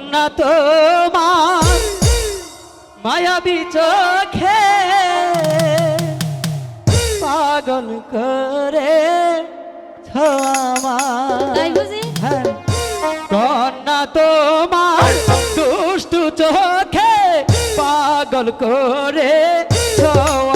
কন্যা তোমার মায়াবী চোখে পাগল করে কন্যা তোমার দুষ্টু চোখে পাগল করে ছোয়া